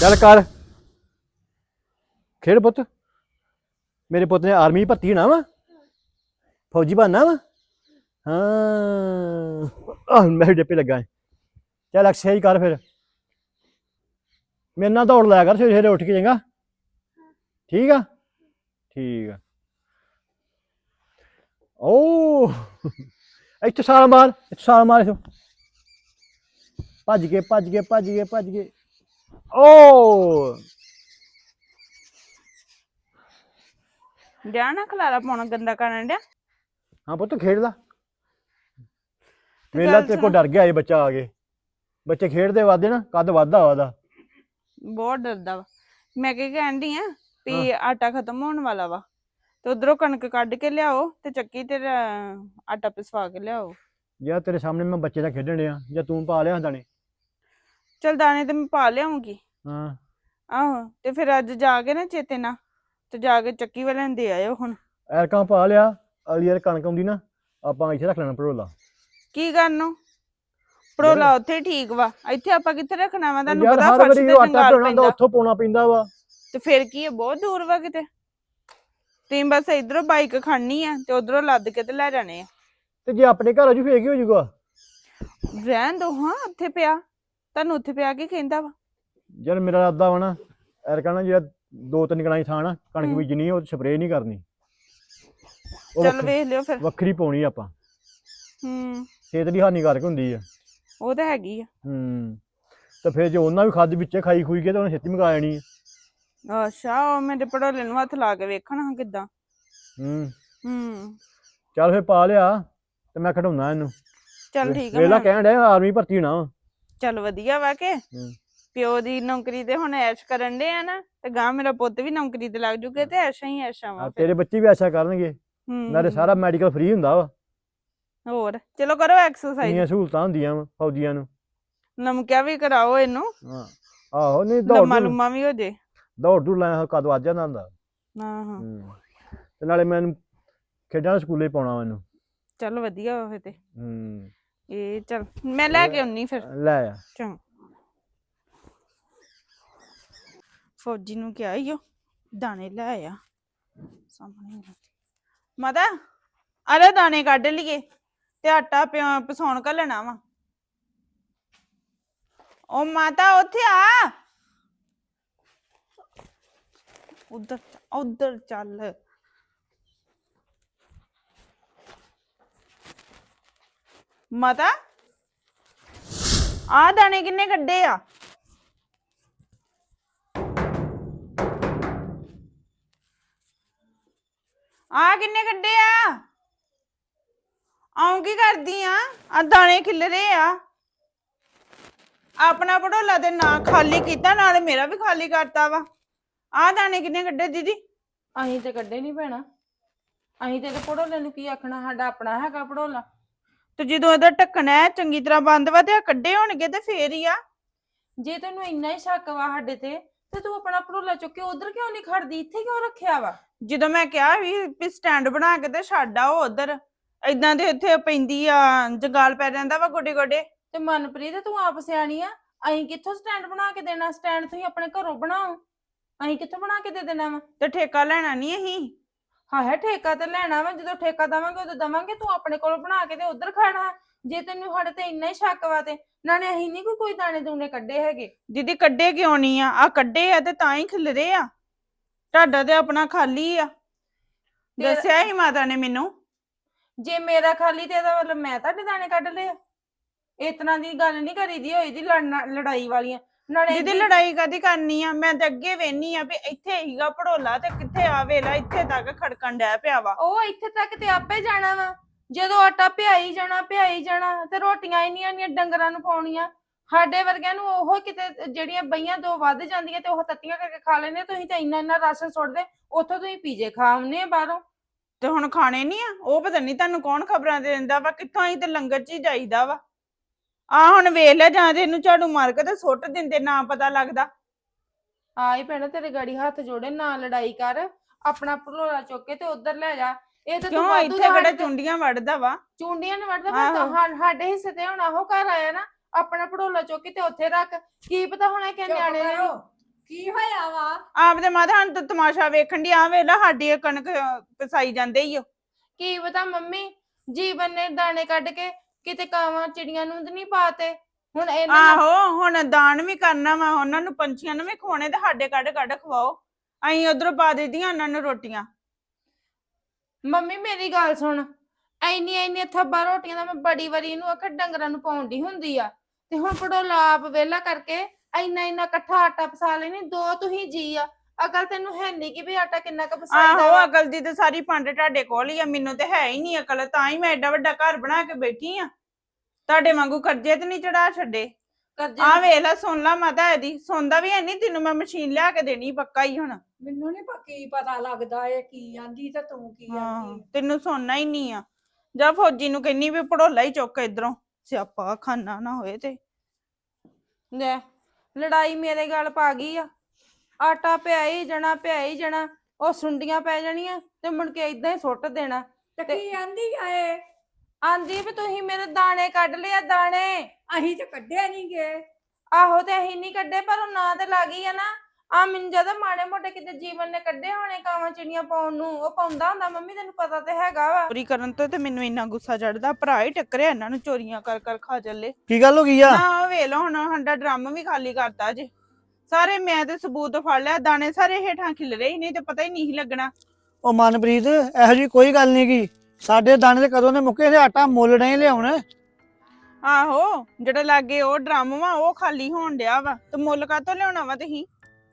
ਚੱਲ ਕਰ ਖੇਡ ਪੁੱਤ ਮੇਰੇ ਪੁੱਤ ਨੇ ਆਰਮੀ ਭਰਤੀ ਹੋਣਾ ਵਾ ਫੌਜੀ ਬਣਨਾ ਵਾ ਹਾਂ ਆਹ ਮੈਂ ਡੱਪੇ ਲੱਗਾ ਆਂ। ਚੱਲ ਐਕਸਰਸਾਈਜ਼ ਕਰ ਫਿਰ ਮੇਰੇ ਨਾਲ ਦੌੜ ਲਾਇਆ ਕਰ ਸਵੇਰੇ ਸਵੇਰੇ ਉੱਠ ਕੇ ਚੰਗਾ ਠੀਕ ਆ ਠੀਕ ਆ ਓ ਇੱਥੇ ਸਾਲ ਮਾਰ ਇੱਥੇ ਸਾਲ ਮਾਰ ਇੱਥੋਂ ਭੱਜ ਕੇ ਭੱਜ ਕੇ ਭੱਜ ਕੇ ਭੱਜ ਕੇ ਓ। ਡਿਆ ਨਾ ਖਲਾਰਾ ਪਾਉਣਾ ਗੰਦਾ ਕਰਨ ਡਿਆ। ਹਾਂ ਪੁੱਤ ਖੇਡ ਲਾ। ਮੇਲਾ ਗੱਲ ਤੇ ਕੋ ਸੁਣੋ। ਡਰ ਗਿਆ ਇਹ ਬੱਚਾ ਆ ਕੇ। ਬੱਚੇ ਖੇਡਦੇ ਵਾਦੇ ਨਾ ਕੱਦ ਵੱਧਦਾ ਉਹਦਾ। ਬਹੁਤ ਡਰਦਾ ਵਾ। ਮੈਂ ਕੀ ਕਹਿੰਦੀ ਆ ਵੀ ਆਟਾ ਖਤਮ ਹੋਣ ਵਾਲਾ ਵਾ। ਤੇ ਉਧਰੋਂ ਕਣਕ ਕੱਢ ਕੇ ਲਿਆਓ ਤੇ ਚੱਕੀ ਤੇ ਰ- ਆਟਾ ਪਿਸਵਾ ਕੇ ਲਿਆਓ। ਜਾਂ ਤੇਰੇ ਸਾਹਮਣੇ ਮੈਂ ਬੱਚੇ ਦਾ ਖੇਡਣ ਡਿਆ ਜਾਂ ਤੂੰ ਪਾ ਲਿਆ ਦਾਣੇ ਚਲ ਦਾਣੇ ਤੇ ਮੈਂ ਪਾ ਲਿਆਉਂਗੀ ਹਾਂ। ਆਹੋ ਤੇ ਫਿਰ ਅੱਜ ਜਾ ਕੇ ਨਾ ਚੇਤੇ ਨਾ ਤੇ ਜਾ ਕੇ ਚੱਕੀ ਵਾਲਿਆਂ ਦੇ ਆਇਓ ਹੁਣ। ਐਰਕਾਂ ਪਾ ਲਿਆ ਅਗਲੀ ਯਾਰ ਕਣਕ ਆਉਂਦੀ ਨਾ ਆਪਾਂ ਇੱਥੇ ਰੱਖ ਲੈਣਾ ਭੜੋਲਾ। ਕੀ ਕਰਨੋ? ਪੜੋਲਾ ਉੱਥੇ ਠੀਕ ਵਾ ਇੱਥੇ ਆਪਾਂ ਕਿੱਥੇ ਰੱਖਣਾ ਵਾ? ਤੁਹਾਨੂੰ ਯਾਰ ਪਤਾ ਹਰ ਫਰਸ਼ ਵਾਰੀ ਤੇ ਆਟਾ ਜੰਗਾਲ ਪਿਉਣਾ ਹੁੰਦਾ ਪੈਂਦਾ ਉੱਥੋਂ ਪਾਉਣਾ ਪੈਂਦਾ ਵਾ। ਤੇ ਫਿਰ ਕੀ ਹੈ ਬਹੁਤ ਦੂਰ ਵਾ ਕਿਤੇ। ਤੁਸੀਂ ਬਸ ਇਧਰੋਂ ਬਾਈਕ ਖੜਨੀ ਆ ਤੇ ਉਧਰੋਂ ਲੱਦ ਕੇ ਤੇ ਲੈ ਜਾਣੇ ਆ। ਤੇ ਜੇ ਆਪਣੇ ਘਰ ਆਜੂ ਫੇਰ ਕੀ ਹੋ ਜਾਊਗਾ ਰਹਿਣ ਦੋ ਹਾਂ ਉੱਥੇ ਪਿਆ। ਤੁਹਾਨੂੰ ਉੱਥੇ ਪਿਆ ਕੀ ਕਹਿੰਦਾ ਵਾ? ਯਾਰ ਮੇਰਾ ਇਰਾਦਾ ਵਾ ਨਾ ਐਰਕਾਂ ਨਾ ਜਿਹੜਾ ਦੋ ਤਿੰਨ ਕਣਾਈ ਥਾਂ ਨਾ ਕਣਕ। ਬੀਜਣੀ ਉਹ ਸਪਰੇਅ ਨਹੀਂ ਕਰਨੀ। ਉਹ ਚੱਲ ਵੱਖ- ਵੇਖ ਲਿਓ ਫਿਰ। ਵੱਖਰੀ ਪਾਉਣੀ ਆਪਾਂ। ਹੂੰ। ਸਿਹਤ ਲਈ ਹਾਨੀਕਾਰਕ ਹੁੰਦੀ ਆ। ਉਹ ਤਾਂ ਹੈਗੀ ਆ। ਹੂੰ। ਤੇ ਫਿਰ ਜੇ ਉਹਨਾਂ ਵੀ ਖਾਦ ਵਿੱਚੇ ਖਾਈ ਖੂਈ ਕੇ ਤਾਂ ਉਹਨੇ ਛੇਤੀ ਮਗਾ ਜਾਣੀ ਆ। ਅੱਛਾ ਉਹ ਮੇਰੇ ਪੜੋਲੇ ਨੂੰ ਹੱਥ ਲਾ ਕੇ ਵੇਖਣਾ ਹਾਂ ਕਿੱਦਾਂ। ਹੂੰ। ਹੂੰ। ਚੱਲ ਫਿਰ ਪਾ ਲਿਆ ਤੇ ਮੈਂ ਖੜਾਉਣਾ ਇਹਨੂੰ। ਚੱਲ ਠੀਕ ਆ ਵੇਲਾ ਮੈਂ- ਕਹਿਣ ਡਿਆ ਆਰਮੀ ਭਰਤੀ ਹੋਣਾ ਵਾ। ਚੱਲ ਵਧੀਆ ਵਾ ਕੇ। ਹੂੰ। ਪਿਓ ਦੀ ਨੌਕਰੀ ਤੇ ਹੁਣ ਐਸ਼ ਕਰਨ ਦੇ ਆ ਨਾ ਤੇ ਗਾਂ ਮੇਰਾ ਪੁੱਤ ਵੀ ਨੌਕਰੀ ਤੇ ਲੱਗ ਜੂਗੇ ਤੇ ਐਸ਼ਾ ਹੀ ਐਸ਼ਾ ਆ ਵਾ ਫਿਰ। ਤੇਰੇ ਬੱਚੇ ਵੀ ਐਸਾ ਕਰਨਗੇ ਨਾਲੇ ਸਾਰਾ ਮੈਡੀਕਲ ਫ੍ਰੀ ਹੁੰਦਾ ਵਾ। ਹੋਰ ਚਲੋ ਕਰੋ ਐਕਸਰਸਾਈਜ਼। ਕਿੰਨੀਆਂ ਸਹੂਲਤਾਂ ਹੁੰਦੀਆਂ ਵਾ ਫੌਜੀਆਂ ਨੂੰ। ਨਮਕਿਆ ਵੀ ਕਰਾਓ ਇਹਨੂੰ। ਹਾਂ ਆਹੋ ਨਹੀਂ ਦੌੜ ਲੰਮਾ ਦੂੜ ਲੁੰਮਾ ਵੀ ਹੋ ਜੇ। ਦੌੜ ਦੂੜ ਲਾਇਆ ਕਦ ਵੱਜ ਜਾਂਦਾ ਹੁੰਦਾ। ਹਾਂ ਹਾਂ ਹੂੰ ਤੇ ਨਾਲੇ ਮੈਨੂੰ ਖੇਡਾਂ ਦੇ ਸਕੂਲੇ ਪਾਉਣਾ ਮੈਨੂੰ। ਚੱਲ ਵਧੀਆ ਵਾ ਫਿਰ ਤੇ। ਹੂੰ। ਇਹ ਚੱਲ ਮੈਂ ਲੈ ਕੇ ਆਉਣੀ ਫਿਰ। ਲੈ ਆ। ਚੰਗਾ। ਫੌਜੀ ਨੂੰ ਕਿਹਾ ਈਓ ਦਾਣੇ ਲੈ ਆ। ਸਾਹਮਣੇ ਹੀ। ਮਾਤਾ ਅਰੇ ਦਾਣੇ ਕੱਢ ਲਈਏ ਤੇ ਆਟਾ ਪਿਆ ਪਸਾਉਣ ਘੱਲਣਾ ਵਾ। ਉਹ ਮਾਤਾ ਉੱਥੇ ਆ। ਉਧਰ ਉਧਰ ਚੱਲ। ਮਾਤਾ? ਆ ਦਾਣੇ ਕਿੰਨੇ ਕੱਢੇ ਆ? ਆ ਕਿੰਨੇ ਕੱਢੇ ਆ? ਆਉਂ ਕੀ ਕਰਦੀ ਆ? ਆ ਦਾਣੇ ਖਿਲਰੇ ਆ। ਆਪਣਾ ਪੜੋਲਾ ਤੇ ਨਾ ਖਾਲੀ ਕੀਤਾ, ਨਾਲੇ ਮੇਰਾ ਵੀ ਖਾਲੀ ਕਰਤਾ ਵਾ। ਆ ਦਾਣੇ ਕਿੰਨੇ ਕੱਢੇ ਦੀਦੀ? ਅਸੀਂ ਤੇ ਕੱਢੇ ਨਹੀਂ ਭੈਣਾ। ਅਸੀਂ ਤੇ ਪੜੋਲੇ ਨੂੰ ਕੀ ਆਖਣਾ, ਸਾਡਾ ਆਪਣਾ ਹੈਗਾ ਪੜੋਲਾ ਤੇ ਜਦੋਂ ਇਹਦਾ ਢੱਕਣਾ ਹੈ ਚੰਗੀ ਤਰ੍ਹਾਂ ਬੰਦ ਵਾ ਤੇ ਆ ਕੱਢੇ ਹੋਣਗੇ ਤੇ ਫੇਰ ਹੀ ਆ। ਜੇ ਤੈਨੂੰ ਇੰਨਾ ਹੀ ਸ਼ੱਕ ਵਾ ਸਾਡੇ ਤੇ ਤੇ ਤੂੰ ਆਪਣਾ ਪੜੋਲਾ ਚੁੱਕ ਕੇ ਉਧਰ ਕਿਉਂ ਨਹੀਂ ਖੜਦੀ? ਇੱਥੇ ਕਿਉਂ ਰੱਖਿਆ ਵਾ? ਜਦੋਂ ਮੈਂ ਕਿਹਾ ਵੀ ਵੀ ਸਟੈਂਡ ਬਣਾ ਕੇ ਤੇ ਛੱਡ ਆਓ ਉਧਰ ਏਦਾਂ ਦੇ ਇੱਥੇ ਪੈਂਦੀ ਆ ਜੰਗਾਲ ਪੈ ਜਾਂਦਾ ਵਾ ਗੋਡੇ ਗੋਡੇ ਤੇ ਮਨਪ੍ਰੀਤ ਤੂੰ ਆਪ ਸਿਆਣੀ ਆ? ਅਸੀਂ ਕਿੱਥੋਂ ਸਟੈਂਡ ਬਣਾ ਕੇ ਦੇਣਾ? ਸਟੈਂਡ ਤੁਸੀਂ ਆਪਣੇ ਘਰੋਂ ਬਣਾਓ। ਅਸੀਂ ਕਿੱਥੋਂ ਬਣਾ ਕੇ ਦੇ ਦੇਣਾ ਵਾ? ਤੇ ਠੇਕਾ ਲੈਣਾ ਨਹੀਂ ਅਸੀਂ? ਹਾਂ ਹੈ ਠੇਕਾ ਤੇ ਲੈਣਾ ਵਾ ਜਦੋਂ ਠੇਕਾ ਦਵਾਂਗੇ ਉਦੋਂ ਦਵਾਂਗੇ ਤੂੰ ਆਪਣੇ ਕੋਲ ਬਣਾ ਕੇ ਤੇ ਉਧਰ ਖੜਾ ਜੇ ਤੈਨੂੰ ਸਾਡੇ ਤੇ ਇੰਨਾ ਹੀ ਸ਼ੱਕ ਵਾ ਤੇ ਨਾਲੇ ਅਸੀਂ ਨਹੀਂ ਕੋਈ ਕੋਈ ਦਾਣੇ ਦੂਣੇ ਕੱਢੇ ਹੈਗੇ। ਦੀਦੀ ਕੱਢੇ ਕਿਉਂ ਨਹੀਂ ਆ? ਆ ਕੱਢੇ ਆ ਤੇ ਤਾਂ ਹੀ ਖਿਲਰੇ ਆ। ਤੁਹਾਡਾ ਤੇ ਆਪਣਾ ਖਾਲੀ ਆ। ਤੇਰਾ- ਦੱਸਿਆ ਹੀ ਮਾਤਾ ਨੇ ਮੈਨੂੰ। ਜੇ ਮੇਰਾ ਖਾਲੀ ਤੇ ਇਹਦਾ ਮਤਲਬ ਮੈਂ ਤੁਹਾਡੇ ਦਾਣੇ ਕੱਢ ਲਏ ਆ? ਇਸ ਤਰ੍ਹਾਂ ਦੀ ਗੱਲ ਨਹੀਂ ਕਰੀਦੀ ਹੋਈ ਦੀ ਲੜਨਾ ਲੜਾਈ ਵਾਲੀਆਂ। ਨਾਲੇ ਦੀਦੀ ਲੜਾਈ ਕਾਦੀ ਕਰਨੀ ਆ? ਮੈਂ ਤੇ ਅੱਗੇ ਵੇਨੀ ਆ ਵੀ ਇੱਥੇ ਹੀਗਾ ਪੜੋਲਾ ਤੇ ਕਿੱਥੇ ਆ ਵੇਲਾ? ਇੱਥੇ ਤੱਕ ਖੜਕਣ ਡੈ ਪਿਆ ਵਾ। ਉਹ ਇੱਥੇ ਤੱਕ ਤੇ ਆਪੇ ਜਾਣਾ ਵਾ। ਜਦੋਂ ਆਟਾ ਪਿਆਈ ਜਾਣਾ ਪਿਆਈ ਜਾਣਾ ਤੇ ਰੋਟੀਆਂ ਇੰਨੀਆਂ ਇੰਨੀਆਂ ਡੰਗਰਾਂ ਨੂੰ ਪਾਉਣੀਆਂ। ਸਾਡੇ ਵਰਗਿਆਂ ਨੂੰ ਉਹ ਕਿਤੇ ਜਿਹੜੀਆਂ ਬਈਆਂ ਦੋ ਵੱਧ ਜਾਂਦੀਆਂ ਤੇ ਉਹ ਤੱਤੀਆਂ ਕਰਕੇ ਖਾ ਲੈਂਦੇ। ਤੁਸੀਂ ਤਾਂ ਇੰਨਾ ਇੰਨਾ ਰਾਸ਼ਨ ਸੁੱਟਦੇ ਉੱਥੋਂ ਤੁਸੀਂ ਪੀਜੇ ਖਾ ਆਉਂਦੇ ਆ ਬਾਹਰੋਂ। ਤੇ ਹੁਣ ਖਾਣੇ ਨਹੀਂ ਆ? ਉਹ ਪਤਾ ਨਹੀਂ ਤੁਹਾਨੂੰ ਕੌਣ ਖਬਰਾਂ ਦੇ ਦਿੰਦਾ ਵਾ? ਕਿੱਥੋਂ ਅਸੀਂ ਤੇ ਲੰਗਰ ਚ ਹੀ ਜਾਈਦਾ ਵਾ? ਆ ਹੁਣ ਵੇਖ ਲੈ ਜਾਂ ਤੇ ਇਹਨੂੰ ਝਾੜੂ ਮਾਰ ਕੇ ਤੇ ਸੁੱਟ ਦਿੰਦੇ ਨਾ ਪਤਾ ਲੱਗਦਾ। ਆਈ ਭੈਣਾ ਤੇਰੇ ਗਾੜੀ ਹੱਥ ਜੋੜੇ ਨਾ ਲੜਾਈ ਕਰ। ਆਪਣਾ ਭਲੋਰਾ ਚੁੱਕ ਕੇ ਤੇ ਉਧਰ ਲੈ ਜਾ। ਇਹ ਤਾਂ ਤੂੰ ਕਿਉਂ? ਵਾਧੂ ਇੱਥੇ ਦਾ ਕਿਹੜਾ ਸਾਡੇ- ਚੁੰਡੀਆਂ ਵੜਦਾ ਵਾ? ਚੁੰਡੀਆਂ ਨੇ ਵੜਦਾ ਆਹੋ। ਪਰ ਸਾਡੇ ਹਿੱਸੇ ਤੇ ਹੁਣ ਆਹੋ ਘਰ ਆਇਆ ਨਾ ਆਪਣਾ ਪੜੋਲਾ ਚੁੱਕ ਕੇ ਤੇ ਉੱਥੇ ਰੱਖ। ਕੀ ਪਤਾ ਹੁਣ ਇਹ ਕਿ ਨਿਆਣੇ ਨੇ। ਕੀ ਹੋਇਆ ਵਾ? ਆਪਦੇ ਮਾਤਾ ਹਨ ਤਾਂ ਤਮਾਸ਼ਾ ਵੇਖਣ ਦੀ ਆ ਵੇਲਾ ਸਾਡੀ ਇਹ ਕਣਕ ਅਹ, ਪਿਸਾਈ ਜਾਂਦੇ ਹੀ ਓ। ਕੀ ਪਤਾ ਮੰਮੀ ਜੀਵਨ ਨੇ ਦਾਣੇ ਕੱਢ ਕੇ ਕਿਤੇ ਕਾਵਾਂ ਚਿੜੀਆਂ ਨੂੰ ਤਾਂ ਨਹੀਂ ਪਾਤੇ? ਹੁਣ ਇਹਨਾਂ ਨੂੰ- ਆਹੋ ਹੁਣ ਦਾਨ ਵੀ ਕਰਨਾ ਵਾ ਉਹਨਾਂ ਨੂੰ ਪੰਛੀਆਂ ਨੂੰ ਵੀ ਖਵਾਉਣੇ ਤੇ ਸਾਡੇ ਕੱਢ ਕੱਢ ਖਵਾਓ। ਅਸੀਂ ਉਧਰੋਂ ਪਾ ਦਿੱਤੀਆਂ ਉਹਨਾਂ ਨੂੰ ਰੋਟੀਆਂ। ਮੰਮੀ ਮੇਰੀ ਗੱਲ ਸੁਣ। ਐਨੀ ਐਨੀ ਥੱਬਾ ਰੋਟੀਆਂ ਦਾ ਮੈਂ ਬੜੀ ਵਾਰੀ ਇਹਨੂੰ ਆਖਿਆ ਡੰਗਰਾਂ ਨੂੰ ਪਾਉਂਦੀ ਹੁੰਦੀ ਆ। ਤੇ ਹੁਣ ਪੜੋਲਾ ਆਪ ਵੇਲਾ ਕਰਕੇ ਐਨਾ ਐਨਾ ਇਕੱਠਾ ਆਟਾ ਪਸਾ ਲੈਣੀ ਦੋ ਤੁਸੀਂ ਜੀ ਆ। ਅਕਲ ਤੈਨੂੰ ਹੈ ਨਹੀਂ ਕਿ ਵੀ ਆਟਾ ਕਿੰਨਾ ਕੁ ਪਸਾਈਦਾ ਆਹੋ ਵਾ। ਅਕਲ ਦੀ ਤੇ ਸਾਰੀ ਪੰਡ ਤੁਹਾਡੇ ਕੋਲ ਹੀ ਆ ਮੈਨੂੰ ਤੇ ਹੈ ਹੀ ਨਹੀਂ ਅਕਲ ਤਾਂ ਹੀ ਮੈਂ ਐਡਾ ਵੱਡਾ ਘਰ ਬਣਾ ਕੇ ਬੈਠੀ ਆ। ਤੁਹਾਡੇ ਵਾਂਗੂ ਕਰਜ਼ੇ ਤੇ ਨਹੀਂ ਚੜਾ ਛੱਡੇ। ਕਰਜ਼ੇ ਆ ਵੇਖ ਲੈ ਸੁਣ ਲਾ ਮਾਤਾ ਇਹਦੀ ਸੌਂਦਾ ਵੀ ਹੈ ਨਹੀਂ ਤੈਨੂੰ ਮੈਂ ਮਸ਼ੀਨ ਲਿਆ ਕੇ ਦੇਣੀ ਪੱਕਾ ਹੀ ਹੁਣ। ਮੈਨੂੰ ਨਹੀਂ ਕੀ ਪਤਾ ਲੱਗਦਾ ਇਹ ਕੀ ਆਂਦੀ ਤੇ ਤੂੰ ਕੀ ਆਂਦੀ। ਤੈਨੂੰ ਸੌਣਾ ਹੀ ਨਹੀਂ ਆ। ਜਾ ਫੌਜੀ ਨੂੰ ਕਹਿੰਨੀ ਵੀ ਪੜੋਲਾ ਹੀ ਚੁੱਕ ਇਧਰੋਂ ਸਿਆਪਾ ਖਾਨਾ ਨਾ ਹੋਏ ਤੇ। ਲੈ ਲੜਾਈ ਮੇਰੇ ਗੱਲ ਪਾ ਗਈ ਆ। ਆਟਾ ਪਿਆ ਹੀ ਜਣਾ ਪਿਆ ਹੀ ਜਣਾ ਉਹ ਸੁੰਡੀਆਂ ਪੈ ਜਾਣੀਆਂ ਤੇ ਮੁੜ ਕੇ ਇਦਾਂ ਹੀ ਸੁੱਟ ਦੇਣਾ। ਤੇ ਕੀ ਆਂਦੀ ਆ ਇਹ ਆਂਦੀ ਵੀ ਤੁਸੀਂ ਮੇਰੇ ਦਾਣੇ ਕੱਢ ਲਿਆ ਦਾਣੇ। ਅਸੀਂ ਤੇ ਕੱਢਿਆ ਨਹੀਂ ਗਏ ਆਹੋ ਤੇ ਅਸੀਂ ਨਹੀਂ ਕੱਢੇ ਪਰ ਉਹ ਨਾਂ ਤੇ ਲੱਗ ਗਈ ਆ ਨਾ। ਆ ਮੈਨੂੰ ਜਦੋਂ ਮਾੜੇ ਮੋਟੇ ਕਿਤੇ ਜੀਵਨ ਨੇ ਕੱਢੇ ਹੋਣੇ ਕਾਵਾਂ ਚਿੜੀਆਂ ਪਾਉਣ ਨੂੰ ਉਹ ਪਾਉਂਦਾ ਹੁੰਦਾ ਮੰਮੀ ਤੈਨੂੰ ਪਤਾ ਤੇ ਹੈਗਾ ਵਾ। ਚੋਰੀ ਕਰਨ ਤੋਂ ਤੇ ਮੈਨੂੰ ਇੰਨਾ ਗੁੱਸਾ ਚੜਦਾ ਭਰਾ ਹੀ ਟੱਕਰਿਆ ਇਹਨਾਂ ਨੂੰ ਚੋਰੀਆਂ ਕਰ ਕਰ ਖਾ ਚੱਲੇ। ਕੀ ਗੱਲ ਹੋ ਗਈ ਆ? ਨਾ ਵੇਖ ਲਓ ਹੁਣ ਸਾਡਾ ਡਰਮ ਵੀ ਖਾਲੀ ਕਰਤਾ ਜੇ। ਸਾਰੇ ਮੈਂ ਤੇ ਸਬੂਤ ਫੜ ਲਿਆ ਦਾਣੇ ਸਾਰੇ ਹੇਠਾਂ ਖਿਲ ਰਹੇ ਨਹੀਂ ਤੇ ਪਤਾ ਹੀ ਨਹੀਂ ਲੱਗਣਾ। ਉਹ ਮਨਪ੍ਰੀਤ ਇਹੋ ਜੀ ਕੋਈ ਗੱਲ ਨਹੀਂ ਗੀ। ਸਾਡੇ ਦਾਣੇ ਤੇ ਕਦੋਂ ਨੇ ਮੁੱਕੇ ਤੇ ਆਟਾ ਮੁੱਲ ਨਹੀਂ ਲਿਆਉਣ। ਆਹੋ ਜਿਹੜਾ ਲਾਗੇ ਉਹ ਡਰਮ ਵਾ ਉਹ ਖਾਲੀ ਹੋਣ ਡਿਆ ਵਾ ਤੇ ਮੁੱਲ ਕਾਤੋਂ ਲਿਆਉਣਾ ਵਾ ਤੁਸੀਂ?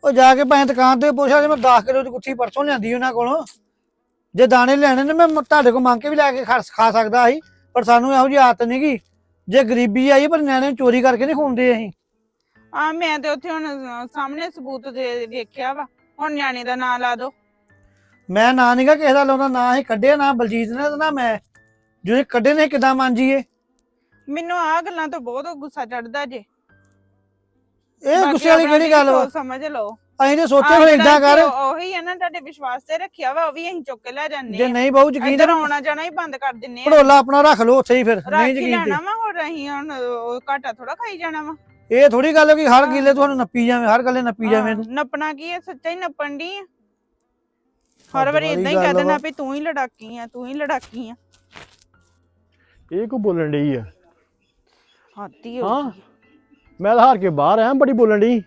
ਉਹ ਜਾ ਕੇ ਭਾਵੇਂ ਦੁਕਾਨ ਤੇ ਪੁੱਛਿਆ ਜੇ ਮੈਂ 10 ਕਿਲੋ ਦੀ ਗੁੱਥੀ ਪਰਸੋਂ ਲਿਆਂਦੀ ਉਹਨਾਂ ਕੋਲੋਂ। ਜੇ ਦਾਣੇ ਲੈਣੇ ਨੇ ਮੈਂ ਤੁਹਾਡੇ ਕੋਲ ਮੰਗ ਕੇ ਵੀ ਲੈ ਕੇ ਖਾ ਖਾ ਸਕਦਾ ਸੀ ਪਰ ਸਾਨੂੰ ਇਹੋ ਜੀ ਆਦਤ ਨਹੀਂ ਗੀ। ਜੇ ਗਰੀਬੀ ਆਈ ਪਰ ਨਿਆਣੇ ਨੂੰ ਚੋਰੀ ਕਰਕੇ ਨਹੀਂ ਖਵਾਉਂਦੇ ਅਸੀਂ। ਆ ਮੈਂ ਤੇ ਉੱਥੇ ਹੁਣ ਸਾਹਮਣੇ ਸਬੂਤ ਦੇ ਵੇਖਿਆ ਵਾ। ਹੁਣ ਨਿਆਣੇ ਦਾ ਨਾਂ ਲਾ ਦੋ। ਮੈਂ ਨਾ ਨਹੀਂਗਾ ਕਿਸੇ ਦਾ ਲਾਉਂਦਾ ਨਾ ਹੀ ਕੱਢਿਆ ਨਾ ਬਲਜੀਤ ਨੇ ਤੇ ਨਾ ਮੈਂ। ਜੇ ਕੱਢੇ ਨੇ ਕਿਦਾਂ ਮੰਜੀਏ ਮੈਨੂੰ ਆ ਗੱਲਾਂ ਤੋਂ ਬਹੁਤ ਗੁੱਸਾ ਚੜਦਾ ਜੇ। ਇਹ ਗੁੱਸੇ ਵਾਲੀ ਕਿਹੜੀ ਗੱਲ ਵਾ? ਸਮਝ ਲਓ। ਅਸੀਂ ਤੇ ਸੋਚੇ ਆਹ ਹੋਏ ਜਿਹੜਾ ਇਦਾਂ ਕਰ ਉਹ- ਹੈ ਨਾ ਤੁਹਾਡੇ ਵਿਸ਼ਵਾਸ ਤੇ ਰੱਖਿਆ ਵਾ ਉਹ ਵੀ ਅਸੀਂ ਚੁੱਕ ਕੇ ਲੈ ਜਾਂਦੇ ਜੇ ਨਹੀਂ ਬਹੁ ਯਕੀਨ ਤੇ ਆਉਣਾ ਜਾਣਾ ਹੀ ਬੰਦ ਕਰ ਦਿੰਨੇ ਆ। ਭੜੋਲਾ ਆਪਣਾ ਰੱਖ ਲਓ ਉੱਥੇ ਹੀ ਫਿਰ ਰੱਖ ਨਹੀਂ ਯਕੀਨ ਤੇ। ਲੈਣਾ ਵਾ ਹੋਰ ਅਸੀਂ ਹੁਣ ਉਹ ਘਾਟਾ ਥੋੜਾ ਖਾਈ ਜਾਣਾ ਵਾ। ਇਹ ਥੋੜੀ ਗੱਲ ਹੈ ਕਿ ਹਰ। ਗਿੱਲੇ ਤੁਹਾਨੂੰ ਨੱਪੀ ਜਾਵੇਂ ਹਰ ਗੱਲੇ ਨੱਪੀ ਜਾਵੇਂ। ਤੂੰ ਨੱਪਣਾ ਕੀ ਹੈ? ਸੱਚਾ ਹੀ ਨੱਪਣ ਦੀ ਹਰ ਵਾਰੀ ਇਦਾਂ ਹੀ ਕਹਿ ਦੇਣਾ ਵਾ। ਤੂੰ ਹੀ ਲੜਾਕੀ ਆ ਤੂੰ ਹੀ ਲੜਾਕੀ ਆ। ਇਹ ਕੋ ਬੋਲਣ ਡਈ ਆ? ਹਾਤੀ ਹੋ। ਮੈਂ ਤਾਂ ਹਾਰ ਕੇ ਬਾਹਰ ਆਇਆ ਬੜੀ ਬੋਲਣ ਡਈ।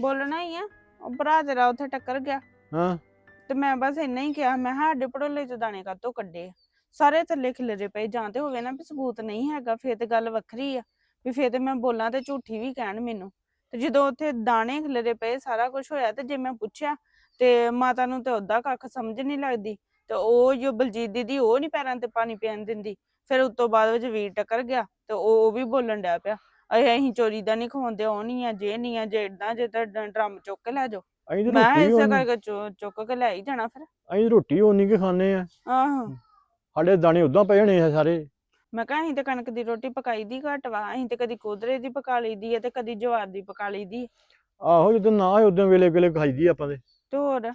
ਬੋਲਣਾ ਹੀ ਆ। ਉਹ ਭਰਾ ਤੇਰਾ ਉੱਥੇ ਟੱਕਰ ਗਿਆ। ਹਾਂ। ਤੇ ਮੈਂ ਬਸ ਇੰਨਾ ਹੀ ਕਿਹਾ ਮੈਂ ਸਾਡੇ ਪੜੋਲੇ ਚ ਦਾਣੇ ਕਾਤੋਂ ਕੱਢੇ ਸਾਰੇ ਥੱਲੇ ਖਿਲਰੇ ਪਏ ਜਾਂ ਤੇ ਹੋਵੇ ਨਾ ਵੀ ਸਬੂਤ ਨਹੀਂ ਹੈਗਾ ਫੇਰ ਤੇ ਗੱਲ ਵੱਖਰੀ ਆ। ਵੀ ਫੇਰ ਤੇ ਮੈਂ ਬੋਲਾਂ ਤੇ ਝੂਠੀ ਵੀ ਕਹਿਣ ਮੈਨੂੰ। ਤੇ ਜਦੋਂ ਉੱਥੇ ਦਾਣੇ ਖਿਲਰੇ ਪਏ ਸਾਰਾ ਕੁਝ ਹੋਇਆ ਤੇ ਜੇ ਮੈਂ ਪੁੱਛਿਆ ਤੇ ਮਾਤਾ ਨੂੰ ਤੇ ਓਦਾਂ ਕੱਖ ਸਮਝ ਨਹੀਂ ਲੱਗਦੀ। ਤੇ ਉਹ ਜੋ ਬਲਜੀਤ ਦੀਦੀ ਉਹ ਨਹੀਂ ਪੈਰਾਂ ਤੇ ਪਾਣੀ ਪੈਣ ਦਿੰਦੀ। ਫਿਰ ਉਸ ਤੋਂ ਬਾਅਦ ਵਿੱਚ ਵੀਰ ਟੱਕਰ ਗਿਆ ਤੇ ਉਹ ਉਹ ਵੀ ਬੋਲਣ ਡਿਆ ਪਿਆ ਅਏ ਅਸੀਂ ਚੋਰੀ ਦਾ ਨਹੀਂ ਖਵਾਉਂਦੇ ਉਹ ਨਹੀਂ ਆ ਜੇ ਨਹੀਂ ਆ ਜੇ ਏਦਾਂ ਜੇ ਤਾਂ ਡਰਮ ਚੁੱਕ ਕੇ ਲੈ ਜਾਓ। ਮੈਂ ਇਸੇ ਕਰਕੇ ਚੁੱਕ ਕੇ ਲੈ ਹੀ ਜਾਣਾ ਫਿਰ। ਅਸੀਂ ਰੋਟੀ ਹੋਣੀ ਕਿ ਖਾਣੇ ਆ। ਆਹੋ। ਸਾਡੇ ਦਾਣੇ ਉਦਾਂ ਪਏ ਹੋਣੇ ਆ ਸਾਰੇ। ਮੈਂ ਕਿਹਾ ਅਸੀਂ ਤੇ ਕਣਕ ਦੀ ਰੋਟੀ ਪਕਾਈ ਦੀ ਘੱਟ ਵਾ ਅਸੀਂ ਤੇ ਕਦੀ ਕੋਦਰੇ ਦੀ ਪਕਾ ਲਈਦੀ ਹੈ ਤੇ ਕਦੀ ਜਵਾਰ ਦੀ ਪਕਾ ਲਈਦੀ ਹੈ। ਆਹੋ ਜਦੋਂ ਨਾ ਹੋਏ ਉਦੋਂ ਵੇਲੇ ਵੇਲੇ ਖਾਈਦੀ ਆ ਆਪਾਂ ਦੇ ਤੇ ਹੋਰ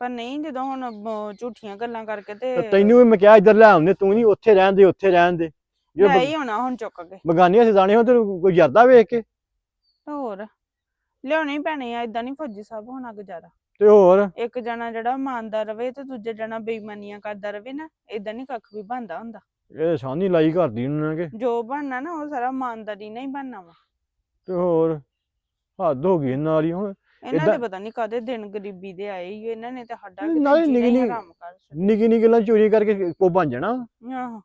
ਪਰ ਨਹੀਂ ਜਦੋਂ ਹੁਣ ਬ- ਝੂਠੀਆਂ ਗੱਲਾਂ ਕਰਕੇ ਤੇ ਤੇ ਤੈਨੂੰ ਵੀ ਮੈਂ ਕਿਹਾ ਇੱਧਰ ਲੈ ਆਉਂਦੇ ਤੂੰ ਨਹੀਂ ਉੱਥੇ ਰਹਿਣ ਦੇ ਉੱਥੇ ਰਹਿਣ ਦੇ। ਜੇ ਲੈ ਹੀ ਹੋਣਾ ਹੁਣ ਚੁੱਕ ਕੇ। ਬਗਾਨੀਆਂ ਸੇ ਦਾਣੇ ਹੋ ਤੇ ਕੋਈ ਜਰਦਾ ਵੇਖ ਕੇ। ਤੇ ਹੋਰ ਲਿਆਉਣੇ ਹੀ ਪੈਣੇ ਆ ਇਦਾਂ ਨਹੀਂ ਫੌਜੀ ਸਾਹਿਬ ਹੋਣਾ ਗੁਜ਼ਾਰਾ। ਤੇ ਹੋਰ? ਇੱਕ ਜਣਾ ਜਿਹੜਾ ਇਮਾਨਦਾਰ ਰਵੇ ਤੇ ਦੂਜਾ ਜਣਾ ਬੇਈਮਾਨੀਆਂ ਕਰਦਾ ਰਵੇ ਨਾ ਇਦਾਂ ਨਹੀਂ ਕੱਖ ਵੀ ਬਣਦਾ ਹੁੰਦਾ। ਇਹ ਸਾਨੀ ਲਾਈ ਕਰਦੀ ਉਹਨਾਂ ਨੇ ਕਿ ਜੋ ਬਣਨਾ ਨਾ ਉਹ ਸਾਰਾ ਇਮਾਨਦਾਰੀ ਨਾਲ ਹੀ ਬਣਨਾ ਵਾ। ਤੇ ਹੋਰ ਹੱਦ ਹੋ ਗਈ ਇਹਨਾਂ ਵਾਲੀ ਹੁਣ। ਇਹਨਾਂ ਏਦਾਂ- ਦੇ ਪਤਾ ਨਹੀਂ ਕਦੇ ਦਿਨ ਗਰੀਬੀ ਦੇ ਆਏ ਹੀ ਇਹਨਾਂ ਨੇ ਤੇ ਸਾਡਾ ਨਾਲੇ ਕਿਤੇ ਨਿੱਕੀ ਜੀਣਾ ਹੀ ਨਿੱਕੀ- ਹਰਾਮ ਕਰ ਛੱਡਿਆ। ਨਿੱਕੀ ਨਿੱਕੀ ਗੱਲਾਂ ਚੋਰੀ ਕਰਕੇ ਕੋ ਬਣ ਜਾਣਾ। ਆਹੋ।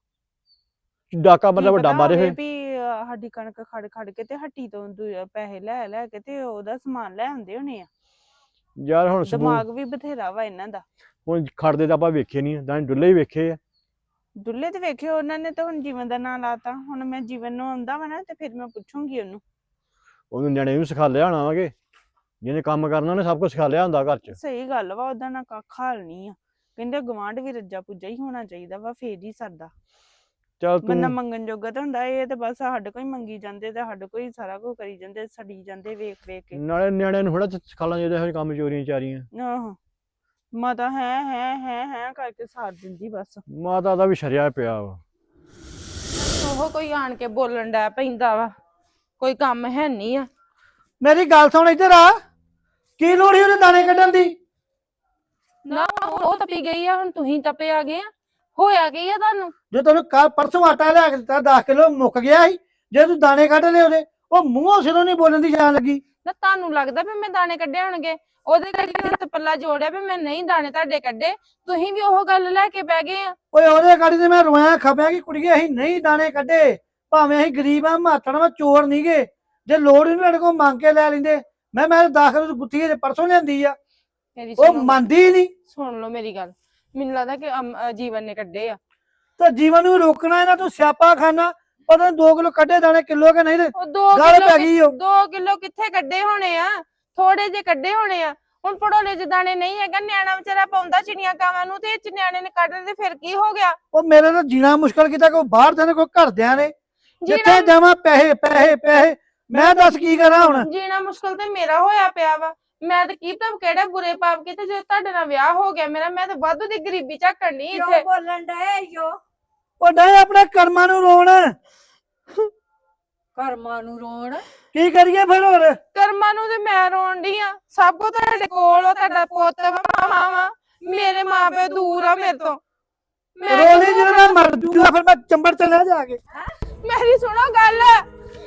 ਡਾਕਾ ਕੀ ਬੰਦਾ ਵੱਡਾ ਪਤਾ ਮਾਰੇ ਹੋਵੇ ਫੇ ਵੀ ਅਹ, ਸਾਡੀ ਕਣਕ ਖੜ ਖੜ ਕੇ ਤੇ ਹੱਟੀ ਤੋਂ ਦੂ- ਪੈਸੇ ਲੈ ਲੈ ਕੇ ਤੇ ਉਹਦਾ ਸਮਾਨ ਲੈ ਆਉਂਦੇ ਹੋਣੇ ਆ। ਯਾਰ ਹੁਣ ਸਬੂਤ ਦਿਮਾਗ ਵੀ ਬਥੇਰਾ ਵਾ ਇਹਨਾਂ ਦਾ। ਹੁਣ ਖੜਦੇ ਤਾਂ ਆਪਾਂ ਵੇਖੇ ਨਹੀਂ ਦਾਣੇ ਡੁੱਲੇ ਹੀ ਵੇਖੇ ਆ। ਦੁੱਲੇ ਤੇ ਵੇਖਿਓ ਉਹਨਾਂ ਨੇ ਤਾਂ ਹੁਣ ਜੀਵਨ ਦਾ ਨਾਂ ਲਾਤਾ ਹੁਣ ਮੈਂ ਜੀਵਨ ਨੂੰ ਆਉਂਦਾ ਵਾ ਨਾ ਤੇ ਫਿਰ ਮੈਂ ਪੁੱਛੂੰਗੀ ਉਹਨੂੰ। ਉਹਨੂੰ ਨਿਆਣੇ ਨੂੰ ਸਿਖਾ ਲਿਆ ਹੋਣਾ ਵਾਗੇ। ਜਿਹਨੇ ਕੰਮ ਕਰਨਾ ਉਹਨੇ ਸਭ ਕੁਝ ਸਿਖਾ ਲਿਆ ਹੁੰਦਾ ਘਰ 'ਚ। ਸਹੀ ਗੱਲ ਵਾ ਉਹਦਾ ਨਾ ਕੱਖ ਹਾਲ ਨਹੀਂ ਆ। ਕਹਿੰਦੇ ਗਵਾਂਢ ਵੀ ਰੱਜਾ ਪੁੱਜਾ ਹੀ ਹੋਣਾ ਚਾਹੀਦਾ ਵਾ ਫੇਰ ਹੀ ਸਰਦਾ। ਚੱਲ ਬੰਦਾ ਤੂੰ ਮੰਗਣ ਜੋਗਾ ਤਾਂ ਹੁੰਦਾ ਇਹ ਤੇ ਬਸ ਸਾਡੇ ਕੋਈ ਮੰਗੀ ਜਾਂਦੇ ਤੇ ਸਾਡੇ ਕੋਈ ਸਾਰਾ ਕੁਝ ਕਰੀ ਜਾਂਦੇ ਸੜੀ ਜਾਂਦੇ ਵੇਖ ਵੇਖ ਕੇ। ਨਾਲੇ ਨਿਆਣਿਆਂ ਨੂੰ ਥੋੜਾ ਸਿਖਾ ਲਾਂ ਜਿਹਦੇ ਇਹੋ ਕੰਮ ਚੋਰੀਆਂ ਚਾਰੀਆਂ ਆਹੋ। ਮਾਤਾ ਹੈ ਹੈ ਹੈ ਹੈ ਕਰਕੇ ਸਾਰ ਦਿੰਦੀ ਬਸ। ਮਾਤਾ ਦਾ ਵੀ ਸ਼ਰਿਆ ਪਿਆ ਵਾ। ਉਹ ਕੋਈ ਆਣ ਕੇ ਬੋਲਣ ਡੈ ਪੈਂਦਾ ਵਾ। ਕੋਈ ਕੰਮ ਹੈ ਨਹੀਂ ਆ। ਮੇਰੀ ਗੱਲ ਸੁਣ ਇੱਧਰ ਆ। ਕੀ ਲੋੜ ਸੀ ਉਹਦੇ ਦਾਣੇ ਕੱਢਣ ਦੀ? ਨਾ ਉਹ ਤਪੀ ਗਈ ਆ ਹੁਣ ਤੁਸੀਂ ਤਪੇ ਆ ਗਏ ਆ। ਹੋਇਆ ਕੀ ਆ ਤੁਹਾਨੂੰ? ਜੇ ਤੈਨੂੰ ਕੱਲ ਪਰਸੋਂ ਆਟਾ ਲਿਆ ਕੇ ਦਿੱਤਾ 10 ਕਿਲੋ ਮੁੱਕ ਗਿਆ ਸੀ। ਜੇ ਤੂੰ ਦਾਣੇ ਕੱਢ ਲਏ ਉਹਦੇ ਉਹ ਮੂੰਹੋਂ ਸਿਰੋਂ ਨਹੀਂ ਬੋਲਣ ਦੀ ਜਾਣ ਲੱਗੀ। ਨਾ ਤੁਹਾਨੂੰ ਲੱਗਦਾ ਵੀ ਮੈਂ ਦਾਣੇ ਕੱਢੇ ਹੋਣਗੇ? ਉਹਦੇ ਕਰਕੇ ਤਾਂ ਪੱਲਾ ਜੋੜਿਆ ਵੀ ਮੈਂ ਨਹੀਂ ਦਾਣੇ ਤੁਹਾਡੇ ਕੱਢੇ। ਤੁਸੀਂ ਵੀ ਉਹ ਗੱਲ ਲੈ ਕੇ ਬਹਿ ਗਏ ਆ। ਓਏ ਉਹਦੇ ਗਾੜੀ ਤੇ ਮੈਂ ਰੋਇਆ ਖਪਿਆ ਕਿ ਕੁੜੀਏ ਅਸੀਂ ਨਹੀਂ ਦਾਣੇ ਕੱਢੇ। ਭਾਵੇਂ ਅਸੀਂ ਗਰੀਬ ਆ ਮਾਤੜ ਵਾ ਚੋਰ ਨਹੀਂਗੇ ਜੇ ਲੋੜ ਹੀ ਨਹੀਂ ਕੋ ਮੰਗ ਕੇ ਲੈ ਲੈਂਦੇ। ਮੈਂ ਮੈਂ ਦਾਖਲ ਗੁੱਥੀ ਜੇ ਪਰਸੋਂ ਲਿਆਂਦੀ ਆ। ਮੇਰੀ ਉਹ ਸੁਣੋ। ਮੰਨਦੀ ਨਹੀਂ ਸੁਣ ਲਓ ਮੇਰੀ ਗੱਲ। ਮੈਨੂੰ ਲੱਗਦਾ ਕਿ ਅਮ- ਅ, ਜੀਵਨ ਨੇ ਕੱਢੇ ਆ। ਤੇ ਜੀਵਨ ਨੂੰ ਰੋਕਣਾ ਇਹਨਾਂ ਤੂੰ ਸਿਆਪਾ ਖਾਨਾ। ਪਤਾ 2 ਕਿਲੋ ਕੱਢੇ ਦਾਣੇ ਕਿਲੋ ਕੇ ਨਹੀਂ ਤੇ ਉਹ 2 ਗੱਲ ਕਿਲੋ ਪੈ ਗਈ ਉਹ। 2 ਕਿਲੋ ਕਿੱਥੇ ਕੱਢੇ ਹੋਣੇ ਆ? ਥੋੜੇ ਜੇ ਕੱਢੇ ਹੋਣੇ ਆ। ਹੁਣ ਪੜੋਲੇ ਚ ਦਾਣੇ ਨਹੀਂ ਹੈਗਾ ਨਿਆਣਾ ਵਿਚਾਰਾ ਪਾਉਂਦਾ ਚਿੜੀਆਂ ਕਾਵਾਂ ਨੂੰ ਤੇ ਇਹ ਚ ਨਿਆਣੇ ਨੇ ਕੱਢ ਤੇ ਫਿਰ ਕੀ ਹੋ ਗਿਆ? ਉਹ ਮੇਰੇ ਨਾਲ ਜੀਣਾ ਮੁਸ਼ਕਲ ਕੀਤਾ ਕੋਈ ਬਾਹਰ ਜਾਣੇ ਕੋਈ ਘਰਦਿਆਂ ਨੇ। ਜਿੱਥੇ ਜਾਵਾਂ ਪੈਸੇ ਪੈਸੇ ਪੈਸੇ। ਮੈਂ ਦੱਸ ਕੀ ਕਰਾਂ ਹੁਣ? ਜੀਣਾ ਮੁਸ਼ਕਲ ਤੇ ਮੇਰਾ ਹੋਇਆ ਪਿਆ ਵਾ। ਮੈਂ ਤਾਂ ਕੀ ਪਤਾ ਕਿਹੜੇ ਬੁਰੇ ਪਾਪ ਕੀਤੇ ਜੇ ਤੁਹਾਡੇ ਨਾਲ ਵਿਆਹ ਹੋ ਗਿਆ ਮੇਰਾ ਮੈਂ ਤਾਂ ਵਾਧੂ ਦੀ ਗਰੀਬੀ ਝੱਕਣ ਨਹੀਂ ਕਿਉਂ ਇੱਥੇ। ਬੋਲਣ ਡਏ ਜੋ ਉਹ ਆਪਣੇ ਕਰਮਾਂ ਨੂੰ ਰੋਣ। ਕਰਮਾਂ ਨੂੰ ਰੋਣ? ਕੀ ਕਰੀਏ ਫਿਰ ਹੋਰ? ਕਰਮਾਂ ਨੂੰ ਤੇ ਮੈਂ ਰੋਣ ਡਈ ਆ। ਸਭ ਕੁਝ ਤੁਹਾਡੇ ਕੋਲ ਆ ਤੁਹਾਡਾ ਪੁੱਤ ਵਾ ਮਾਮਾ ਵਾ। ਮੇਰੇ ਮਾਪੇ ਦੂਰ ਆ ਮੇਰੇ ਤੋਂ। ਮੈਂ ਰੋਣੀ ਜਦੋਂ ਮੈਂ ਮਰ ਜੂਗਾ ਫਿਰ ਮੈਂ ਚੰਬੜ ਚਲਿਆ ਜਾ ਕੇ। ਮੇਰੀ ਸੁਣੋ ਗੱਲ।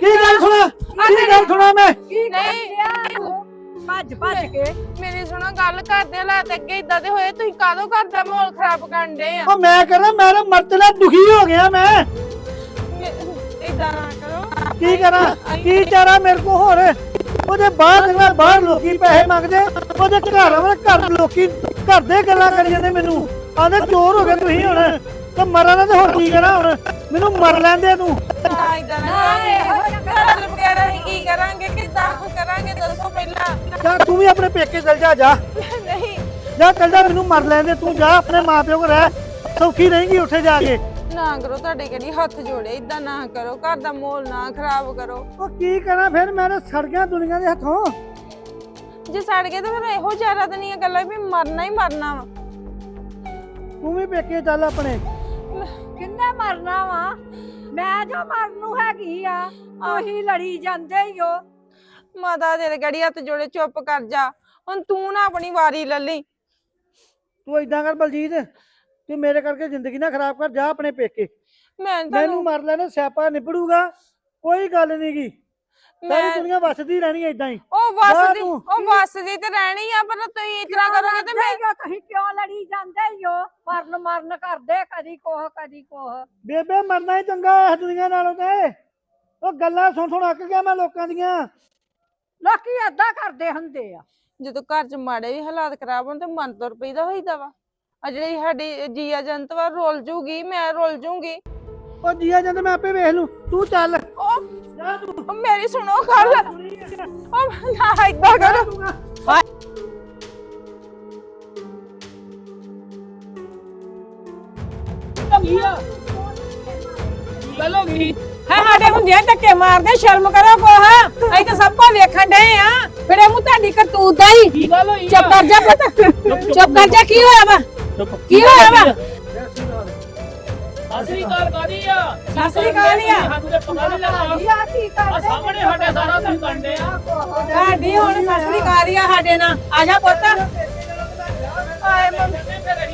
ਕੀ ਗੱਲ ਸੁਣਾ? ਕੀ ਗੱਲ ਸੁਣਾ ਮੈਂ? ਨਹੀਂ। ਭੱਜ ਭੱਜ ਕੇ। ਮੇਰੀ ਸੁਣੋ ਗੱਲ ਕਰਦੇ ਹਾਲਾਤ ਅੱਗੇ ਇਦਾਂ ਦੇ ਹੋਏ ਤੁਸੀਂ ਕਾਦੋਂ ਘਰ ਦਾ ਮਾਹੌਲ ਖਰਾਬ ਕਰਨ ਦੇ ਆ। ਉਹ ਮੈਂ ਕਹਿੰਦਾ ਮੈਂ ਤਾਂ ਮਰ ਚਲਿਆ ਦੁਖੀ ਹੋ ਗਿਆ ਮੈਂ। ਇਦਾਂ ਨਾ ਕਰੋ। ਕੀ ਕਰਾਂ? ਕੀ ਚਾਰਾ ਮੇਰੇ ਕੋ ਹੋਰ? ਉਹਦੇ ਬਾਹਰ ਨਿਕਲਿਆ ਬਾਹਰ ਲੋਕੀ ਪੈਸੇ ਮੰਗਦੇ ਉਹਦੇ ਘਰ ਆਵੇ ਘਰ ਲੋਕੀ ਘਰ ਦੇ ਗੱਲਾਂ ਕਰੀ ਜਾਂਦੇ ਮੈਨੂੰ। ਆਂਦੇ ਚੋਰ ਹੋ ਗਏ ਤੁਸੀਂ ਹੁਣ। ਤੇ ਮਰਾਂ ਨਾ ਤੇ ਹੋਰ ਕੀ ਕਰਾਂ ਹੁਣ ਮੈਨੂੰ ਮਰ ਲੈਂਦੇ ਤੂੰ। ਨਾ ਇਦਾਂ ਨਾ ਨਾ, ਇਹੋ ਜਿਹਾ ਕਰੋ ਘਰ ਵਗੈਰਾ ਅਸੀਂ ਕੀ ਕਰਾਂਗੇ? ਕਿੱਦਾਂ ਕਰਾਂਗੇ? ਦੱਸੋ ਪਹਿਲਾਂ। ਜਾ ਤੂੰ ਵੀ ਆਪਣੇ ਪੇਕੇ ਚਲ ਜਾ ਜਾ। ਨਹੀਂ। ਜਾ ਚੱਲ ਜਾ ਮੈਨੂੰ ਮਰ ਲੈਂਦੇ ਤੂੰ ਜਾ ਆਪਣੇ ਮਾਪਿਓ ਕੋਲ ਰਹਿ। ਸੌਖੀ ਰਹੇਂਗੀ ਉੱਥੇ ਜਾ ਕੇ। ਨਾ ਕਰੋ ਤੁਹਾਡੇ ਕਿਹੜੀ ਹੱਥ ਜੋੜੇ ਇਦਾਂ ਨਾ ਕਰੋ। ਘਰ ਦਾ ਮਾਹੌਲ ਨਾ ਖਰਾਬ ਕਰੋ। ਉਹ ਕੀ ਕਰਾਂ ਫਿਰ? ਮੈਂ ਤਾਂ ਸੜ ਗਿਆ ਦੁਨੀਆ ਦੇ ਹੱਥੋਂ। ਜੇ ਸੜ ਗਏ ਤਾਂ ਫਿਰ ਇਹੋ ਜ਼ਿਆਦਾ ਤਾਂ ਨਹੀਂ ਗੱਲਾਂ ਵੀ ਮਰਨਾ ਹੀ ਮਰਨਾ ਵਾ। ਤੂੰ ਵੀ ਪੇਕੇ ਚੱਲ ਆਪਣੇ। ਕਿੰਨੇ ਮਰਨਾ ਵਾ? ਮੈਂ ਜੋ ਮਰਨ ਨੂੰ ਹੈਗੀ ਆ ਤੁਸੀਂ ਲੜੀ ਜਾਂਦੇ ਹੀ ਹੋ ਮਾਤਾ ਤੇਰੇ ਗੜੀ ਹੱਥ ਜੋੜੇ ਚੁੱਪ ਕਰ ਜਾ। ਹੁਣ ਤੂੰ ਨਾ ਆਪਣੀ ਵਾਰੀ ਲੈ ਲਈ। ਤੂੰ ਇਦਾਂ ਕਰ ਬਲਜੀਤ ਤੂੰ ਮੇਰੇ ਕਰਕੇ ਜ਼ਿੰਦਗੀ ਨਾ ਖਰਾਬ ਕਰ ਜਾ ਆਪਣੇ ਪੇਕੇ। ਮੈਂ ਮੈਨੂੰ ਤੁਹਾਨੂੰ ਮਰ ਲੈਣਾ ਸਿਆਪਾ ਨਿਬੜੂਗਾ। ਕੋਈ ਗੱਲ ਨੀ ਗੀ। ਸਾਰੀ ਮੈਂ ਦੁਨੀਆ ਵੱਸਦੀ ਰਹਿਣੀ ਇਦਾਂ ਹੀ। ਉਹ ਜਾ ਵਸਦੀ ਤੂੰ। ਉਹ ਵਸਦੀ ਤੇ ਰਹਿਣੀ ਆ ਪਰ ਤੁਸੀਂ ਇਸ ਤਰ੍ਹਾਂ ਕਰੋਗੇ ਤੇ ਮੈਂ ਹੋ, ਤੁਸੀਂ ਕਿਉਂ ਲੜੀ ਜਾਂਦੇ ਹੀ ਹੋ? ਮਰਨ ਮਰਨ ਕਰਦੇ ਕਦੀ ਕੋਹ ਕਦੀ ਕੋਹ। ਬੇਬੇ ਮਰਨਾ ਹੀ ਚੰਗਾ ਇਸ ਦੁਨੀਆ ਨਾਲੋਂ ਤੇ। ਉਹ ਗੱਲਾਂ ਸੁਣ ਸੁਣ ਅੱਕ ਗਿਆ ਮੈਂ ਲੋਕਾਂ ਦੀਆਂ। ਲੋਕੀ ਏਦਾਂ ਕਰਦੇ ਹੁੰਦੇ ਆ। ਜਦੋਂ ਘਰ 'ਚ ਮਾੜੇ ਵੀ ਹਾਲਾਤ ਖਰਾਬ ਹੋਣ ਤੇ ਮਨ ਤੁਰ ਪਈਦਾ ਹੋਈਦਾ ਵਾ। ਆ ਜਿਹੜੀ ਸਾਡੀ ਜੀਆ ਜੰਤ ਵਾ ਰੁੱਲ ਜੂਗੀ ਮੈਂ ਰੁੱਲ ਜੂਗੀ। ਉਹ ਜੀਆ ਜਾਂਦੇ ਮੈਂ ਆਪੇ ਵੇਖ ਲੂੰ। ਤੂੰ ਚੱਲ। ਉਹ ਉਹ ਮੇਰੀ ਸੁਣੋ ਗੱਲ ਉਹ ਨਾ ਏਦਾਂ ਕਰੋ ਗੱਲ ਹੋ ਗਈ ਹੈ ਸਾਡੇ ਹੁੰਦਿਆਂ ਧੱਕੇ ਮਾਰਦੇ ਸ਼ਰਮ ਕਰੋ ਕੋਹ ਅਸੀਂ ਤਾਂ ਸਭ ਕੁਝ ਵੇਖਣ ਡਏ ਆ ਫਿਰ ਇਹ ਮੂੰਹ ਤੁਹਾਡੀ ਕਰਤੂਤ ਦਾ ਹੀ ਕੀ ਗੱਲ ਹੋਈ ਚੁੱਪ ਕਰ ਜਾ ਪੁੱਤ ਚੁੱਪ ਕਰ ਜਾ ਕੀ ਹੋਇਆ ਵਾ ਕੀ ਹੋਇਆ ਵਾ? ਅਸਲੀ ਗੱਲ ਕਾਦੀ ਆ ਸਤਿ ਸ੍ਰੀ ਅਕਾਲ ਹੀ ਆ। ਸਾਨੂੰ ਤੇ ਪਤਾ ਨਹੀਂ ਲੱਗਾ ਯਾ ਕੀ ਆ ਕਰਦੇ ਸਾਹਮਣੇ ਸਾਡੇ ਸਾਰਾ ਤੁਸੀਂ ਕੰਡੇ ਆ। ਤੁਹਾਡੀ ਹੁਣ ਕਾਰੀ ਆ ਸਾਡੇ ਨਾਲ। ਆ ਜਾ ਪੁੱਤ।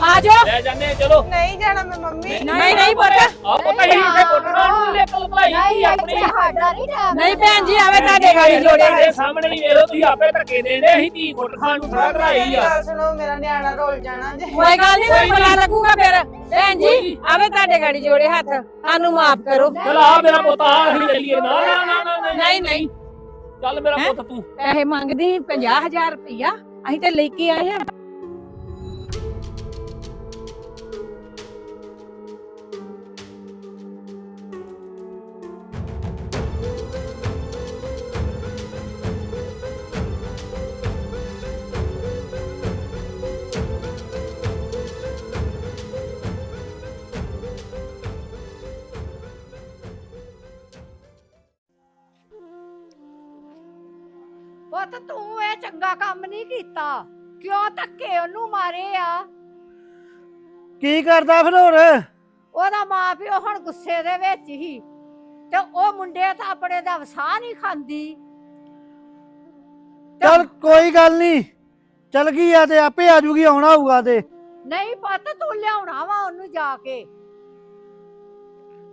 ਆ ਜਾ ਲੈ ਜਾਂਦੇ ਚਲੋ। ਨਹੀਂ ਜਾਣਾ ਮੈਂ ਮੰਮੀ। ਨਹੀਂ ਨਹੀਂ ਪੁੱਤ। ਆ ਪਤਾ ਹੀ ਇੱਥੇ ਕੋਟਣਾ ਨੂੰ ਲੈ ਕੇ ਭਾਈ ਆਪਣੀ ਸਾਡਾ ਨਹੀਂ ਟਾਈਮ ਨਹੀਂ ਭੈਣ ਜੀ ਆਵੇ ਤੁਹਾਡੇ ਗਾੜੀ ਜੋੜੇ ਤੁਹਾਡੇ ਸਾਹਮਣੇ ਹੀ ਵੇਖੋ ਤੁਸੀਂ ਆਪੇ ਧੱਕੇ ਦੇਣੇ ਅਸੀਂ ਧੀ ਕੁੱਟ ਖਾਣ ਨੂੰ ਥੋੜਾ ਕਰਾਈ ਮੇਰੀ ਆ। ਗੱਲ ਸੁਣੋ ਮੇਰਾ ਨਿਆਣਾ ਰੁੱਲ ਜਾਣਾ ਜੇ। ਕੋਈ ਗੱਲ ਨਹੀਂ ਮੈਨੂੰ ਪਤਾ ਲੱਗੂਗਾ ਫਿਰ। ਭੈਣ ਜੀ ਆਵੇ ਤੁਹਾਡੇ ਗਾੜੀ ਜੋੜੇ ਹੱਥ ਸਾਨੂੰ ਮਾਫ ਕਰੋ। ਚਲ ਆ ਮੇਰਾ ਪੁੱਤ ਆ ਅਸੀਂ ਚੱਲੀਏ ਨਾ ਨਾ ਨਾ ਨਾ ਨਹੀਂ ਨਹੀਂ। ਚੱਲ ਮੇਰਾ ਪੁੱਤ ਤੂੰ। ਪੈਸੇ ਮੰਗਦੀ 50000 ਰੁਪਇਆ ਅਸੀਂ ਤੇ ਲੈ ਕੇ ਆਏ ਆ। ਪੁੱਤ ਤੂੰ ਇਹ ਚੰਗਾ ਕੰਮ ਨਹੀਂ ਕੀਤਾ। ਕਿਉਂ ਧੱਕੇ ਉਹਨੂੰ ਮਾਰੇ ਆ? ਕੀ ਕਰਦਾ ਫਿਰ ਹੋਰ? ਉਹਦਾ ਮਾਂ ਪਿਓ ਹੁਣ ਗੁੱਸੇ ਦੇ ਵਿੱਚ ਹੀ ਤੇ ਉਹ ਮੁੰਡੇ ਤਾਂ ਆਪਣੇ ਦਾ ਵਸਾ ਨਹੀਂ ਖਾਂਦੀ। ਚੱਲ ਕੋਈ ਗੱਲ ਨਹੀਂ ਚੱਲ ਗਈ ਆ ਤੇ ਆਪੇ ਆ ਜੂਗੀ ਆਉਣਾ ਹੋਊਗਾ ਤੇ। ਨਹੀਂ ਪੁੱਤ ਤੂੰ ਲਿਆਉਣਾ ਵਾ ਉਹਨੂੰ ਜਾ ਕੇ।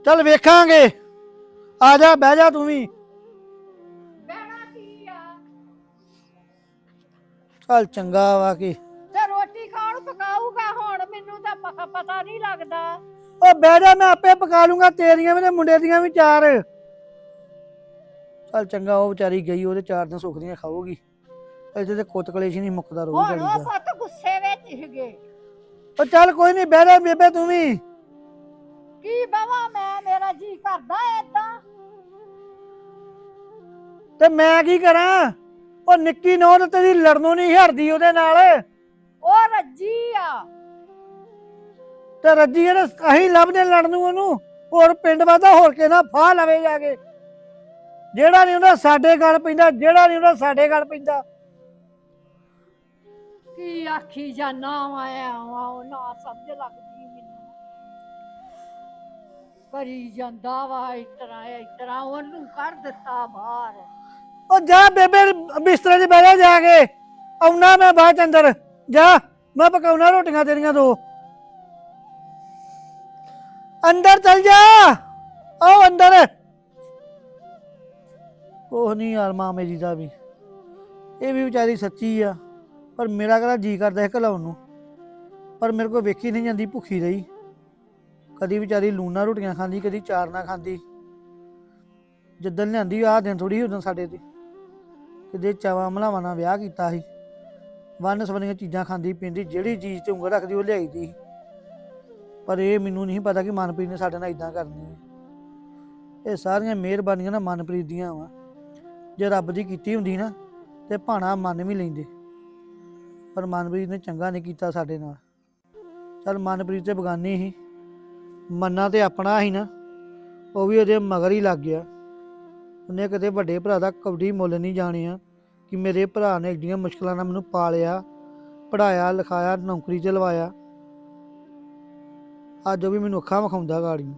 ਚੱਲ ਵੇਖਾਂਗੇ। ਆ ਜਾ ਬਹਿ ਜਾ ਤੂੰ ਵੀ। ਚੱਲ ਚੰਗਾ ਵਾ ਕਿ। ਤੇ ਰੋਟੀ ਕੌਣ ਪਕਾਊਗਾ ਹੁਣ ਮੈਨੂੰ ਤਾਂ ਪਤਾ ਪਤਾ ਨਹੀਂ ਲੱਗਦਾ। ਉਹ ਬਹਿ ਜਾ ਮੈਂ ਆਪੇ ਪਕਾ ਲੂੰਗਾ ਤੇਰੀਆਂ ਵੀ ਤੇ ਮੁੰਡੇ ਦੀਆਂ ਵੀ ਚਾਰ। ਚੱਲ ਚੰਗਾ ਉਹ ਵਿਚਾਰੀ ਗਈ ਉਹਦੇ ਚਾਰ ਦਿਨ ਸੁੱਖ ਦੀਆਂ ਖਾਊਗੀ। ਇੱਥੇ ਤੇ ਕੁੱਤ ਕਲੇਸ਼ ਹੀ ਨਹੀਂ ਮੁੱਕਦਾ ਰੋਜ਼ ਹੁਣ ਉਹ ਪੁੱਤ ਗੁੱਸੇ ਵਿੱਚ ਸੀਗੇ। ਉਹ ਚੱਲ ਕੋਈ ਨਹੀਂ ਬਹਿ ਜਾ ਬੇਬੇ ਤੂੰ ਵੀ। ਕੀ ਬਵਾ ਮੈਂ ਮੇਰਾ ਜੀ ਕਰਦਾ ਏਦਾਂ। ਤੇ ਮੈਂ ਕੀ ਕਰਾਂ? ਉਹ ਨਿੱਕੀ ਨੌ ਤੇ ਤੇਰੀ ਲੜਨੋਂ ਨਹੀਂ ਹਰਦੀ ਉਹਦੇ ਨਾਲ। ਉਹ ਰੱਜੀ ਆ। ਤੇ ਰੱਜੀ ਇਹਨੇ ਅਸੀਂ ਲੱਭਦੇ ਲੜਨ ਨੂੰ ਉਹਨੂੰ ਹੋਰ ਪਿੰਡ ਵਾਦਾ ਹੋਰ ਕੇ ਨਾ ਫਾਹ ਲਵੇ ਜਾ ਕੇ। ਜਿਹੜਾ ਨਹੀਂ ਉਹਦਾ ਸਾਡੇ ਗੱਲ ਪੈਂਦਾ ਜਿਹੜਾ ਨਹੀਂ ਉਹਦਾ ਸਾਡੇ ਗੱਲ ਪੈਂਦਾ। ਕੀ ਆਖੀ ਜਾਨਾ ਆਇਆ ਵਾ ਨਾ ਸਮਝ ਲੱਗਦੀ ਮੈਨੂੰ। ਕਰੀ ਜਾਂਦਾ ਵਾ ਇਸ ਤਰ੍ਹਾਂ ਇਸ ਤਰ੍ਹਾਂ ਉਹਨੂੰ ਕੱਢ ਦਿੱਤਾ ਬਾਹਰ। ਉਹ ਜਾ ਬੇਬੇ, ਬਿਸਤਰੇ 'ਚ ਬਹਿ ਜਾ ਜਾ ਕੇ। ਆਉਣਾ ਮੈਂ ਬਾਅਦ ਚ ਅੰਦਰ। ਜਾ, ਮੈਂ ਪਕਾਉਣਾ ਰੋਟੀਆਂ ਤੇਰੀਆਂ ਦੋ। ਅੰਦਰ ਚਲ ਜਾ। ਆਓ ਅੰਦਰ। ਉਹ ਨਹੀਂ ਯਾਰ ਮਾਂ ਮੇਰੀ ਦਾ ਵੀ। ਇਹ ਵੀ ਵਿਚਾਰੀ ਸੱਚੀ ਆ। ਪਰ ਮੇਰਾ ਕਿਹੜਾ ਜੀ ਕਰਦਾ ਹੈ ਘਲਾਉਣ ਨੂੰ। ਪਰ ਮੇਰੇ ਕੋਲ ਵੇਖੀ ਨਹੀਂ ਜਾਂਦੀ, ਭੁੱਖੀ ਰਹੀ। ਕਦੀ ਵਿਚਾਰੀ ਲੂਣਾ ਰੋਟੀਆਂ ਖਾਂਦੀ, ਕਦੀ ਚਾਰ ਨਾ ਖਾਂਦੀ। ਜਿੱਦਣ ਲਿਆਂਦੀ, ਆਹ ਦਿਨ ਥੋੜੀ ਉਦੋਂ ਸਾਡੇ ਤੇ। ਕਿਤੇ ਚਾਵਾਂ ਮਲਾਵਾਂ ਨਾਲ ਵਿਆਹ ਕੀਤਾ ਸੀ, ਵੰਨ ਸਵੰਨੀਆਂ ਚੀਜ਼ਾਂ ਖਾਂਦੀ ਪੀਂਦੀ, ਜਿਹੜੀ ਚੀਜ਼ ਤੇ ਉਂਗਲ ਰੱਖਦੀ ਉਹ ਲਿਆਈਦੀ ਸੀ। ਪਰ ਇਹ ਮੈਨੂੰ ਨਹੀਂ ਪਤਾ ਕਿ ਮਨਪ੍ਰੀਤ ਨੇ ਸਾਡੇ ਨਾਲ ਇਦਾਂ ਕਰਨੀ ਹੈ। ਇਹ ਸਾਰੀਆਂ ਮਿਹਰਬਾਨੀਆਂ ਨਾ ਮਨਪ੍ਰੀਤ ਦੀਆਂ ਵਾ। ਜੇ ਰੱਬ ਦੀ ਕੀਤੀ ਹੁੰਦੀ ਨਾ, ਤੇ ਭਾਣਾ ਮੰਨ ਵੀ ਲੈਂਦੇ। ਪਰ ਮਨਪ੍ਰੀਤ ਨੇ ਚੰਗਾ ਨਹੀਂ ਕੀਤਾ ਸਾਡੇ ਨਾਲ। ਚਲ ਮਨਪ੍ਰੀਤ ਤੇ ਬਗਾਨੀ ਸੀ। ਮੰਨਾ ਤੇ ਆਪਣਾ ਹੀ ਨਾ, ਉਹ ਵੀ ਉਹਦੇ ਮਗਰ ਹੀ ਲੱਗ ਗਿਆ। ਉਹਨੇ ਕਦੇ ਵੱਡੇ ਭਰਾ ਦਾ ਕਬੜੀ ਮੁੱਲ ਨਹੀਂ ਜਾਣਿਆ ਕਿ ਮੇਰੇ ਭਰਾ ਨੇ ਏਡੀਆਂ ਮੁਸ਼ਕਲਾਂ ਨਾਲ ਮੈਨੂੰ ਪਾਲਿਆ ਪੜਾਇਆ ਲਿਖਾਇਆ, ਨੌਕਰੀ ਤੇ ਲਵਾਇਆ। ਅੱਜ ਉਹ ਵੀ ਮੈਨੂੰ ਅੱਖਾਂ ਵਿਖਾਉਂਦਾ ਗਾੜੀ।